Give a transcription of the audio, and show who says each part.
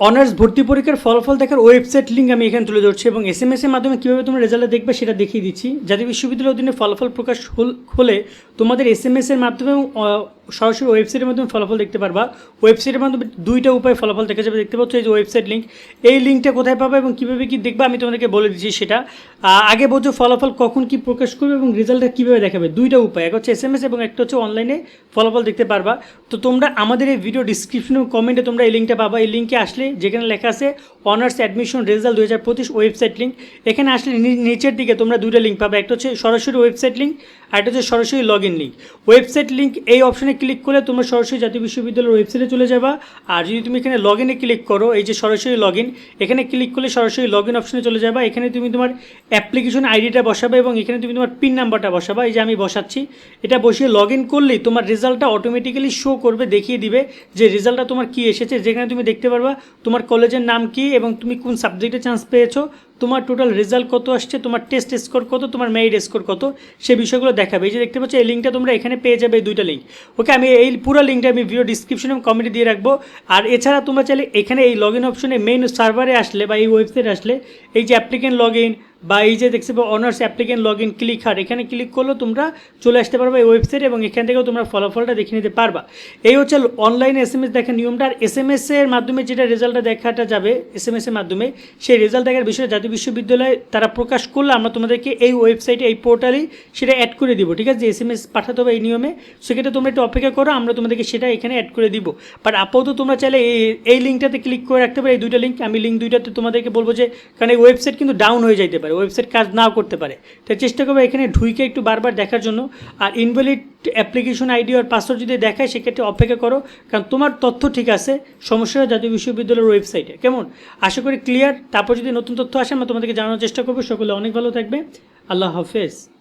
Speaker 1: Honours ভর্তি পরীক্ষার ফলাফল দেখার ওয়েবসাইট লিঙ্ক আমি এখানে তুলে ধরছি এবং এস এম এর মাধ্যমে কীভাবে তোমরা রেজাল্ট দেখবে সেটা দেখিয়ে দিচ্ছি। জাতীয় বিশ্ববিদ্যালয়ের অধীনে ফলাফল প্রকাশ হল- তোমাদের এস এম এস এর মাধ্যমে সরাসরি ওয়েবসাইটের মাধ্যমে ফলাফল দেখতে পারবা। ওয়েবসাইটের মাধ্যমে দুইটা উপায়ে ফলাফল দেখা যাবে, দেখতে পাচ্ছ এই যে ওয়েবসাইট লিঙ্ক এই লিঙ্কটা কোথায় পাবে এবং কীভাবে কী দেখবে আমি তোমাদেরকে বলে দিচ্ছি সেটা। আগে বোঝো ফলাফল কখন কি প্রকাশ করবে এবং রেজাল্টটা কীভাবে দেখাবে। দুইটা উপায়, এক হচ্ছে এস এম এস এবং একটা হচ্ছে অনলাইনে ফলাফল দেখতে পারবা। তো তোমরা আমাদের এই ভিডিও ডিসক্রিপশন কমেন্টে তোমরা এই লিঙ্কটা পাবা। এই লিঙ্কে আসলে যেখানে লেখা আছে অনার্স অ্যাডমিশন রেজাল্ট দু হাজার পঁচিশ ওয়েবসাইট লিঙ্ক এখানে আসলে নিচের দিকে তোমরা দুইটা লিঙ্ক পাবে। একটা হচ্ছে সরাসরি ওয়েবসাইট লিঙ্ক আর একটা হচ্ছে সরাসরি log in link website link এই অপশনে ক্লিক করলে তোমরা সরাসরি জাতীয় বিশ্ববিদ্যালয়ের ওয়েবসাইটে চলে যাবা। আর যদি তুমি এখানে লগ ইনে ক্লিক করো, এই যে সরাসরি লগ ইন এখানে ক্লিক করলে সরাসরি লগ ইন অপশনে চলে যাবা। এখানে তুমি তোমার অ্যাপ্লিকেশন আইডিটা বসাবে এবং এখানে তুমি তোমার পিন নাম্বারটা বসাবা। এই যে আমি বসাচ্ছি, এটা বসিয়ে লগ ইন করলেই তোমার রেজাল্টটা অটোমেটিক্যালি শো করবে, দেখিয়ে দিবে যে রেজাল্টটা তোমার কি এসেছে। যেখানে তুমি দেখতে পারবা তোমার কলেজের নাম কি এবং তুমি কোন সাবজেক্টে চান্স পেয়েছ? তোমার টোটাল রেজাল্ট কত আসছে, তোমার টেস্ট স্কোর কত, তোমার মেরিট স্কোর কত, সে বিষয়গুলো দেখাবে। এই যে দেখতে পাচ্ছ, এই লিঙ্কটা তোমরা এখানে পেয়ে যাবে এই দুইটা লিঙ্ক ওকে আমি এই পুরো লিঙ্কটা আমি ভিডিও ডিসক্রিপশন এবং কমেন্টে দিয়ে রাখব। আর এছাড়া তোমরা চাইলে এখানে এই লগ ইন অপশনে মেইন সার্ভারে আসলে বা এই ওয়েবসাইট আসলে এই যে অ্যাপ্লিকেন্ট লগ ইন বা এই যে দেখতে পাবো honours applicant log in click here এখানে ক্লিক করলেও তোমরা চলে আসতে পারবে এই ওয়েবসাইট এবং এখান থেকেও তোমরা ফলাফলটা দেখে নিতে পারবা। এই হচ্ছে অনলাইনে এস এম এস দেখার নিয়মটা। আর এস এম এস এর মাধ্যমে যেটা রেজাল্টটা দেখাটা যাবে এস এম এস এর মাধ্যমে, সেই রেজাল্ট দেখার বিষয়ে জাতীয় বিশ্ববিদ্যালয়ে তারা প্রকাশ করলে আমরা তোমাদেরকে এই ওয়েবসাইটে এই পোর্টালেই সেটা অ্যাড করে দিব, ঠিক আছে? এস এম এস পাঠাতে হবে এই নিয়মে, সেক্ষেত্রে তোমরা একটু অপেক্ষা করো, আমরা তোমাদেরকে সেটা এখানে অ্যাড করে দিব। বাট আপাতত তোমরা চাইলে এই এই লিঙ্কটাতে ক্লিক করে রাখতে পারো, এই দুইটা লিঙ্ক আমি লিঙ্ক দুইটাতে তোমাদেরকে বলব যে, কারণ এই ওয়েবসাইট কিন্তু ডাউন হয়ে যাইতে পারে ওয়েবসাইট কাজ নাও করতে পারে। তাই চেষ্টা করবে এখানে ঢুইকে একটু বারবার দেখার জন্য। আর ইনভ্যালিড অ্যাপ্লিকেশন আইডি আর পাসওয়ার্ড যদি দেখায়, সেক্ষেত্রে অপেক্ষা করো, কারণ তোমার তথ্য ঠিক আছে, সমস্যা জাতীয় বিশ্ববিদ্যালয়ের ওয়েবসাইটে কেমন? আশা করি ক্লিয়ার তারপর যদি নতুন তথ্য আসে, আমরা তোমাদেরকে জানানোর চেষ্টা করব। সকলে অনেক ভালো থাকবে। আল্লাহ হাফেজ।